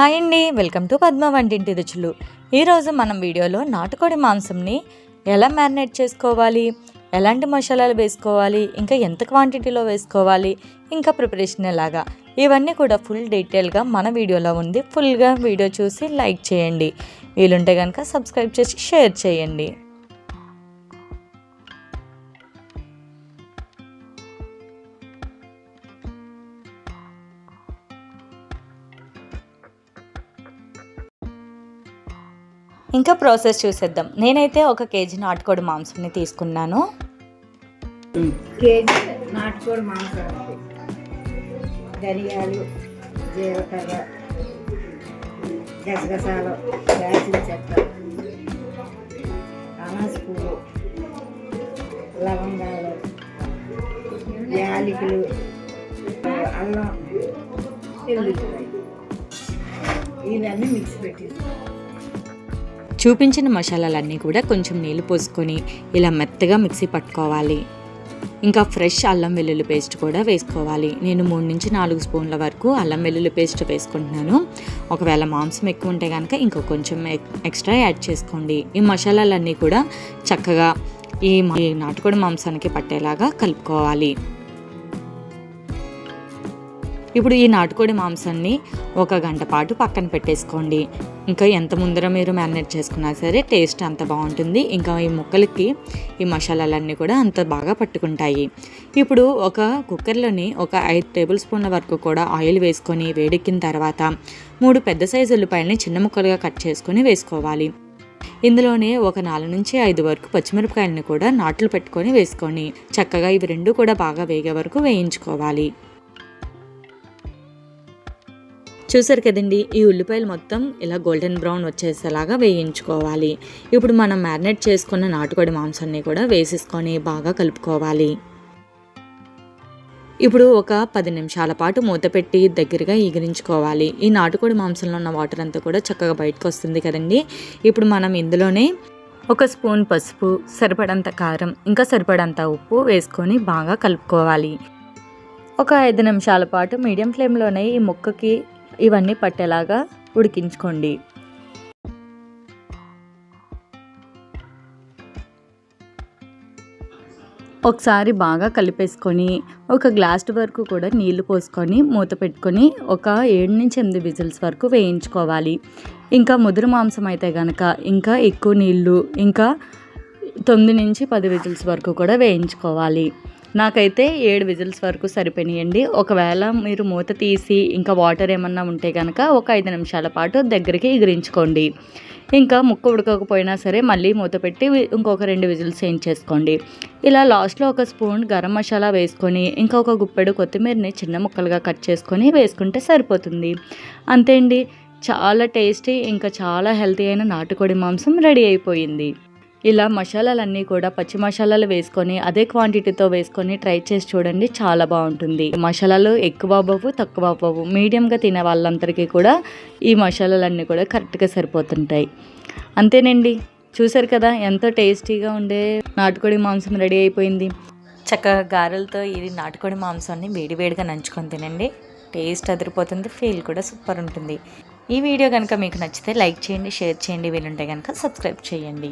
Hi అండి welcome to Padma వంటింటి రుచులు. ఈరోజు మనం వీడియోలో నాటుకోడి మాంసంని ఎలా మ్యారినేట్ చేసుకోవాలి ఎలాంటి మసాలాలు వేసుకోవాలి ఇంకా ఎంత క్వాంటిటీలో వేసుకోవాలి ఇంకా ప్రిపరేషన్ ఎలాగా ఇవన్నీ కూడా ఫుల్ డీటెయిల్గా మన వీడియోలో ఉంది. ఫుల్గా వీడియో చూసి లైక్ చేయండి. వీలుంటే కనుక సబ్స్క్రైబ్ చేసి షేర్ చేయండి. ఇంకా ప్రాసెస్ చూసేద్దాం. నేనైతే ఒక కేజీ నాటుకోడి మాంసాన్ని తీసుకున్నాను. కేజీ నాటుకోడి మాంసం ధనియాలు జీలకర్ర గసగసాలు దాల్చిన చెక్క అనాస పువ్వు లవంగాలు యాలకులు అల్లం ఇవన్నీ మిక్స్ పెట్టి చూపించిన మసాలాలన్నీ కూడా కొంచెం నీళ్ళు పోసుకొని ఇలా మెత్తగా మిక్సీ పట్టుకోవాలి. ఇంకా ఫ్రెష్ అల్లం వెల్లుల్లి పేస్ట్ కూడా వేసుకోవాలి. నేను మూడు నుంచి నాలుగు స్పూన్ల వరకు అల్లం వెల్లుల్లి పేస్ట్ వేసుకుంటున్నాను. ఒకవేళ మాంసం ఎక్కువ ఉంటే కనుక ఇంకో కొంచెం ఎక్స్ట్రా యాడ్ చేసుకోండి. ఈ మసాలాలన్నీ కూడా చక్కగా ఈ ఈ నాటుకోడి మాంసానికి పట్టేలాగా కలుపుకోవాలి. ఇప్పుడు ఈ నాటుకోడి మాంసాన్ని ఒక గంట పాటు పక్కన పెట్టేసుకోండి. ఇంకా ఎంత ముందర మీరు మ్యారినేట్ చేసుకున్నా సరే టేస్ట్ అంత బాగుంటుంది. ఇంకా ఈ ముక్కలకి ఈ మసాలాలన్నీ కూడా అంత బాగా పట్టుకుంటాయి. ఇప్పుడు ఒక కుక్కర్లోని ఒక ఐదు టేబుల్ స్పూన్ల వరకు కూడా ఆయిల్ వేసుకొని వేడెక్కిన తర్వాత మూడు పెద్ద సైజు ఉల్లిపాయలని చిన్న ముక్కలుగా కట్ చేసుకొని వేసుకోవాలి. ఇందులోనే ఒక నాలుగు నుంచి ఐదు వరకు పచ్చిమిరపకాయలను కూడా నాట్లు పెట్టుకొని వేసుకొని చక్కగా ఇవి రెండు కూడా బాగా వేగే వరకు వేయించుకోవాలి. చూసారు కదండి ఈ ఉల్లిపాయలు మొత్తం ఇలా గోల్డెన్ బ్రౌన్ వచ్చేసేలాగా వేయించుకోవాలి. ఇప్పుడు మనం మ్యారినేట్ చేసుకున్న నాటుకోడి మాంసాన్ని కూడా వేసేసుకొని బాగా కలుపుకోవాలి. ఇప్పుడు ఒక పది నిమిషాల పాటు మూత పెట్టి దగ్గరగా ఈగిరించుకోవాలి ఈ నాటుకోడి మాంసంలో ఉన్న వాటర్ అంతా కూడా చక్కగా బయటకు వస్తుంది కదండి. ఇప్పుడు మనం ఇందులోనే ఒక స్పూన్ పసుపు సరిపడంత కారం ఇంకా సరిపడంత ఉప్పు వేసుకొని బాగా కలుపుకోవాలి. ఒక ఐదు నిమిషాల పాటు మీడియం ఫ్లేమ్లోనే ఈ ముక్కకి ఇవన్నీ పట్టేలాగా ఉడికించుకోండి. ఒకసారి బాగా కలిపేసుకొని ఒక గ్లాస్ వరకు కూడా నీళ్ళు పోసుకొని మూత పెట్టుకొని ఒక ఏడు నుంచి ఎనిమిది విజిల్స్ వరకు వేయించుకోవాలి. ఇంకా ముదురు మాంసం అయితే కనుక ఇంకా ఎక్కువ నీళ్ళు ఇంకా తొమ్మిది నుంచి పది విజిల్స్ వరకు కూడా వేయించుకోవాలి. నాకైతే ఏడు విజిల్స్ వరకు సరిపోయినాయండి. ఒకవేళ మీరు మూత తీసి ఇంకా వాటర్ ఏమన్నా ఉంటే కనుక ఒక ఐదు నిమిషాల పాటు దగ్గరికి ఎగిరించుకోండి. ఇంకా ముక్క ఉడకకపోయినా సరే మళ్ళీ మూత పెట్టి ఇంకొక రెండు విజిల్స్ చేసుకోండి. ఇలా లాస్ట్లో ఒక స్పూన్ గరం మసాలా వేసుకొని ఇంకా ఒక గుప్పెడు కొత్తిమీరని చిన్న ముక్కలుగా కట్ చేసుకొని వేసుకుంటే సరిపోతుంది. అంతే అండి. చాలా టేస్టీ ఇంకా చాలా హెల్తీ అయిన నాటుకోడి మాంసం రెడీ అయిపోయింది. ఇలా మసాలాలన్నీ కూడా పచ్చి మసాలాలు వేసుకొని అదే క్వాంటిటీతో వేసుకొని ట్రై చేసి చూడండి చాలా బాగుంటుంది. మసాలాలు ఎక్కువ అవ్వవు తక్కువ అవ్వవు. మీడియంగా తినే వాళ్ళందరికీ కూడా ఈ మసాలాలన్నీ కూడా కరెక్ట్గా సరిపోతుంటాయి. అంతేనండి. చూసారు కదా ఎంతో టేస్టీగా ఉండే నాటుకోడి మాంసం రెడీ అయిపోయింది. చక్కగా గారెలతో ఇది నాటుకోడి మాంసాన్ని వేడివేడిగా నంచుకొని తినండి. టేస్ట్ అదిరిపోతుంది ఫీల్ కూడా సూపర్ ఉంటుంది. ఈ వీడియో కనుక మీకు నచ్చితే లైక్ చేయండి షేర్ చేయండి. వీలుంటే కనుక సబ్స్క్రైబ్ చేయండి.